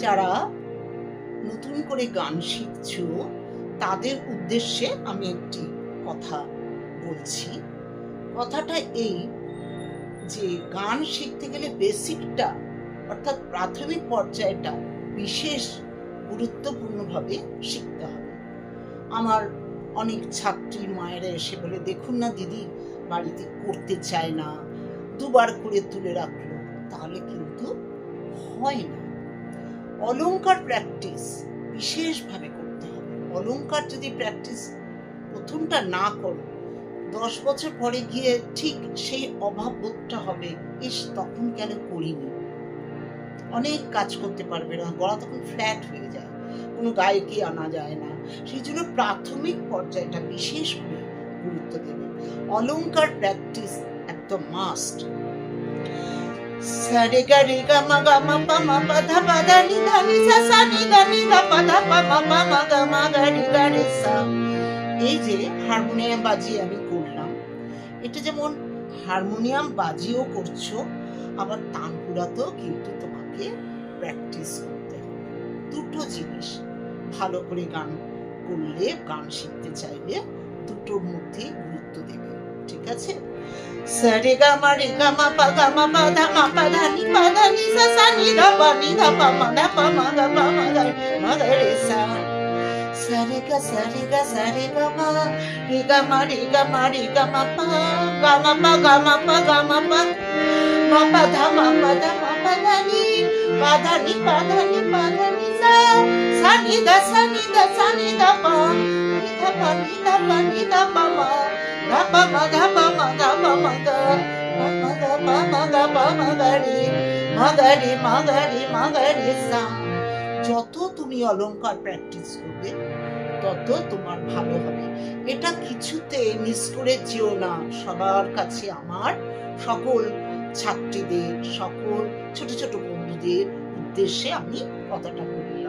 যারা নতুন করে গান শিখছো, তাদের উদ্দেশ্যে আমি একটি কথা বলছি। কথাটা এই যে গান শিখতে গেলে বেসিকটা, অর্থাৎ প্রাথমিক পর্যায়টা বিশেষ গুরুত্বপূর্ণভাবে শিখতে হবে। আমার অনেক ছাত্রী মায়েরা এসে বলে, দেখুন না দিদি, বাড়িতে করতে চায় না, দুবার করে তুলে রাখল। তাহলে কিন্তু হয় না। অলংকার প্র্যাকটিস বিশেষভাবে করতে হবে। অলঙ্কার যদি প্র্যাকটিস প্রথমটা না করো, দশ বছর পরে গিয়ে ঠিক সেই অভাব বোধটা হবে, ইস, তখন কেন করিনি? অনেক কাজ করতে পারবে না, গলা তখন ফ্ল্যাট হয়ে যায়, কোনো গায়কি আনা যায় না। সেই জন্য প্রাথমিক পর্যায়টা বিশেষ গুরুত্ব দেবে। অলঙ্কার প্র্যাকটিস একদম মাস্ট এই যে হারমোনিয়াম বাজিয়ে আমি করলাম, এটা যেমন হারমোনিয়াম বাজিয়েও করছ, আবার তানপুরাতেও কিন্তু তোমাকে প্র্যাকটিস করতে হবে। দুটো জিনিস ভালো করে গান করলে, গান শিখতে চাইলে দুটোর মধ্যে গুরুত্ব দেবে ঠিক আছে sare ga ma re ga ma pa ga ma pa da ma pa da ni pa da ni sa sa ni da pa ni da pa ma da pa ma ga pa ma ga ma ga re sa sare ga sare ga sare ga ma re ga ma re ga ma re ga ma pa ga ma pa ga ma pa ga ma pa ma pa da ma pa da ma pa da ni pa da ni pa da ni pa da ni sa sa ni da sa ni da sa ni da pa ni da pa ni da pa ni da pa ma যত তুমি অলংকার practice করবে, তত তোমার ভালো হবে। এটা কিছুতে মিস করে যেও না। সবার কাছে আমার সকল ছাত্রীদের, সকল ছোট ছোট বন্ধুদের উদ্দেশ্যে আমি কথাটা বললাম